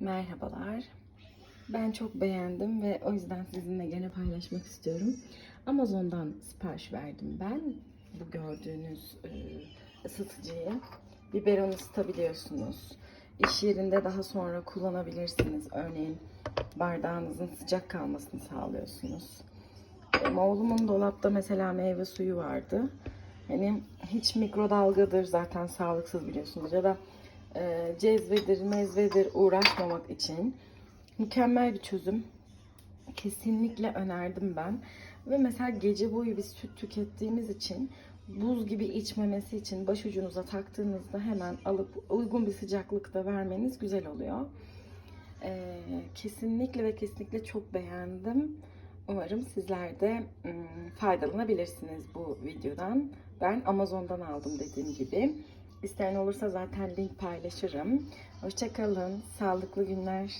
Merhabalar. Ben çok beğendim ve o yüzden sizinle gene paylaşmak istiyorum. Amazon'dan sipariş verdim ben. Bu gördüğünüz e, ısıtıcıyı. Biberon ısıtabiliyorsunuz. İş yerinde daha sonra kullanabilirsiniz. Örneğin bardağınızın sıcak kalmasını sağlıyorsunuz. Benim oğlumun dolapta mesela meyve suyu vardı. Hani hiç mikrodalgadır zaten sağlıksız biliyorsunuz ya da e, cezvedir, mezvedir uğraşmamak için mükemmel bir çözüm. Kesinlikle önerdim ben. Ve mesela gece boyu biz süt tükettiğimiz için buz gibi içmemesi için başucunuza taktığınızda hemen alıp uygun bir sıcaklıkta vermeniz güzel oluyor. Ee, kesinlikle ve kesinlikle çok beğendim. Umarım sizler de ım, faydalanabilirsiniz bu videodan. Ben Amazon'dan aldım dediğim gibi. İsteyen olursa zaten link paylaşırım. Hoşçakalın. Sağlıklı günler.